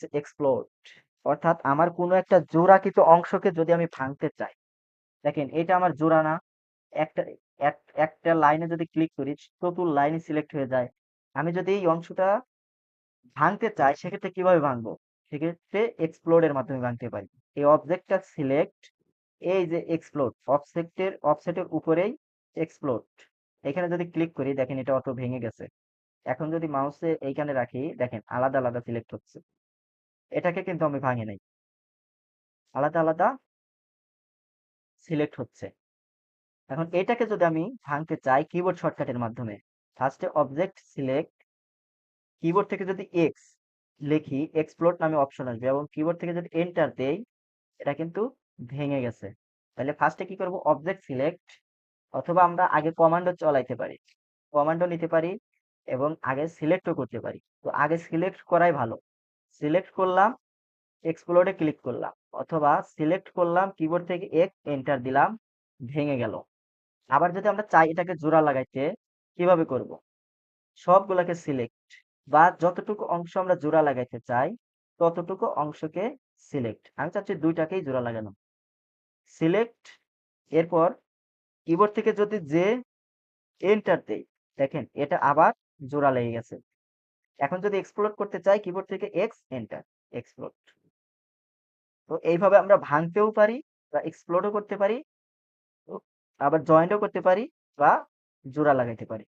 হচ্ছে এক্সপ্লোড অর্থাৎ আমার কোনো একটা জোড়াকৃত অংশকে যদি আমি ভাঙতে চাই, দেখেন এটা আমার জোড়া না, একটা একটা লাইনে যদি ক্লিক করি চতুর লাইন সিলেক্ট হয়ে যায়। আমি যদি এই অংশটা ভাঙতে চাই, সেক্ষেত্রে কীভাবে ভাঙবো? সেক্ষেত্রে এক্সপ্লোড এর মাধ্যমে ভাঙতে পারি। এই অবজেক্টটা সিলেক্ট এই যে এক্সপ্লোড অফসেটের অফসেটের উপরেই এক্সপ্লোড এখানে যদি ক্লিক করি, দেখেন এটা অটো ভেঙে গেছে। এখন যদি মাউসে এইখানে রাখি, দেখেন আলাদা আলাদা সিলেক্ট হচ্ছে। এটাকে কিন্তু আমি ভাঙি নাই। আলাদা আলাদা সিলেক্ট হচ্ছে। এখন এটাকে যদি আমি ভাঙতে চাই কিবোর্ড শর্টকাটের মাধ্যমে ফার্স্টে অবজেক্ট সিলেক্ট কিবোর্ড থেকে যদি এক্স লিখি এক্সপ্লোড নামে অপশন আসবে এবং কিবোর্ড থেকে যদি এন্টার দেই, এটা কিন্তু ভেঙে গেছে। তাহলে ফার্স্টে কি করব? অবজেক্ট সিলেক্ট অথবা আমরা আগে কমান্ডো চালাইতে পারি। কমান্ডো নিতে পারি এবং আগে সিলেক্টও করতে পারি। তো আগে সিলেক্ট করাই ভালো। সিলেক্ট করলাম এক্সপ্লোডে ক্লিক করলাম, অথবা সিলেক্ট করলাম কিবোর্ড থেকে এক এন্টার দিলাম, ভেঙে গেল। আবার যদি আমরা চাই এটাকে জোড়া লাগাইতে, কীভাবে করব? সবগুলোকে সিলেক্ট বা যতটুকু অংশ আমরা জোড়া লাগাইতে চাই, ততটুকু অংশকে সিলেক্ট আমি চাচ্ছি দুইটাকেই জোড়া লাগানো। সিলেক্ট এরপর কিবোর্ড থেকে যদি যে এন্টার দেই, দেখেন এটা আবার জোড়া লেগে গেছে। এখন যদি এক্সপ্লোর করতে চাই কিবোর্ড থেকে এক্স এন্টার এক্সপ্লোর তো এইভাবে আমরা ভাঙতেও পারি বা এক্সপ্লোরও করতে পারি, আবার জয়েন্টও করতে পারি বা জোড়া লাগাইতে পারি।